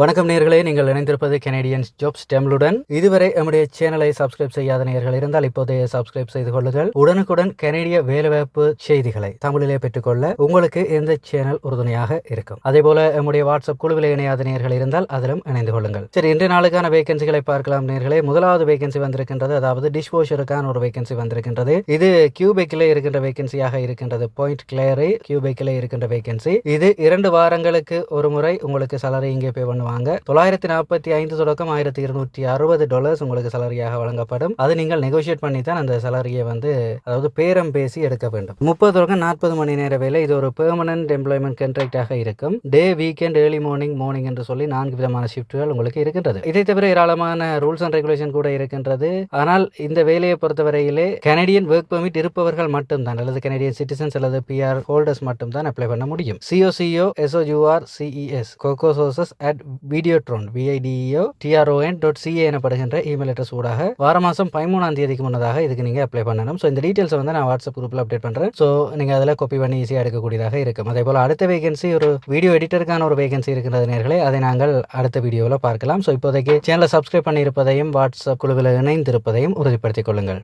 வணக்கம் நேர்களே நீங்கள் இணைந்திருப்பது கெனடியன்ஸ் ஜாப்ஸ் டெம்லுடன் இதுவரை நம்முடைய சேனலை சப்ஸ்கிரைப் செய்யாத நேர்கள் இருந்தால் இப்போதைய சப்ஸ்கிரைப் செய்து கொள்ளுங்கள் உடனுக்குடன் கனேடிய வேலைவாய்ப்பு செய்திகளை தமிழிலே பெற்றுக்கொள்ள உங்களுக்கு இந்த சேனல் உறுதுணையாக இருக்கும். அதே போல நம்முடைய வாட்ஸ்அப் குழுவில் இணையாத நேர்கள் இருந்தால் அதிலும் இணைந்து கொள்ளுங்கள். சரி இன்றைய நாளுக்கான வேகன்சிகளை பார்க்கலாம் நேர்களே. முதலாவது வேகன்சி வந்திருக்கின்றது அதாவது டிஷ்வாஷருக்கான ஒரு வேகன்சி வந்திருக்கின்றது. இது கியூபெக்கிலே இருக்கின்ற வேகன்சியாக இருக்கின்றது. பாயிண்ட் கிளியரை கியூபெக்கிலே இருக்கின்ற வேகன்சி இது இரண்டு வாரங்களுக்கு ஒரு முறை உங்களுக்கு சலரி இங்கே பே பண்ணுவாங்க. தொள்ளாயிரத்தி நாற்பத்தி ஐந்து தொடக்கம் ஆயிரத்தி இருநூற்றி அறுபது டாலர்ஸ் உங்களுக்கு சலரியாக வழங்கப்படும். அது நீங்கள் நெகோஷியேட் பண்ணி தான் அந்த சலரியை வந்து அதாவது பேரம் பேசி எடுக்க வேண்டும். முப்பது தொடக்கம் நாற்பது மணி நேர வேலை இது ஒரு பெர்மனன்ட் எம்ப்ளாய்மெண்ட் கான்ட்ராக்டாக இருக்கும். Day weekend early morning morning என்று சொல்லி நான்கு விதமான ஷிஃப்ட்கள் உங்களுக்கு இருக்கின்றது. இதை தவிர ஏராளமான ரூல்ஸ் அண்ட் ரெகுலேஷன் கூட இருக்கின்றது. ஆனால் இந்த வேலையை பொறுத்தவரையிலே கனடியன் ஒர்க் பெர்மிட் இருப்பவர்கள் மட்டும்தான் அல்லது கனடியன் சிட்டிசன்ஸ் அல்லது பிஆர் ஹோல்டர்ஸ் மட்டும்தான் அப்ளை பண்ண முடியும். C O C O S O U R C E S cocosources at Videotron V I D E O T R O N dot C A எனப்படுகின்ற email address ஊடாக வார மாதம் பதிமூணாம் தேதிக்கு முன்னதாக இதுக்கு நீங்கள் அப்ளை பண்ணணும். ஸோ இந்த டீட்டெயில்ஸ் வந்து நான் வாட்ஸ்அப் குரூப்பில் அப்டேட் பண்ணுறேன் ஸோ நீங்கள் அதில் காப்பி பண்ணி ஈஸியாக எடுக்கக்கூடியதாக இருக்கும். அதே போல் அடுத்த வேகன்சி ஒரு வீடியோ எடிட்டருக்கான ஒரு வேகன்சி இருக்கிறது நேர்களே அதை நாங்கள் அடுத்த வீடியோவில் பார்க்கலாம். ஸோ இப்போதைக்கு சேனலை சப்ஸ்கிரைப் பண்ணியிருப்பதையும் வாட்ஸ்அப் குழுவில் இணைந்திருப்பதையும் உறுதிப்படுத்திக் கொள்ளுங்கள்.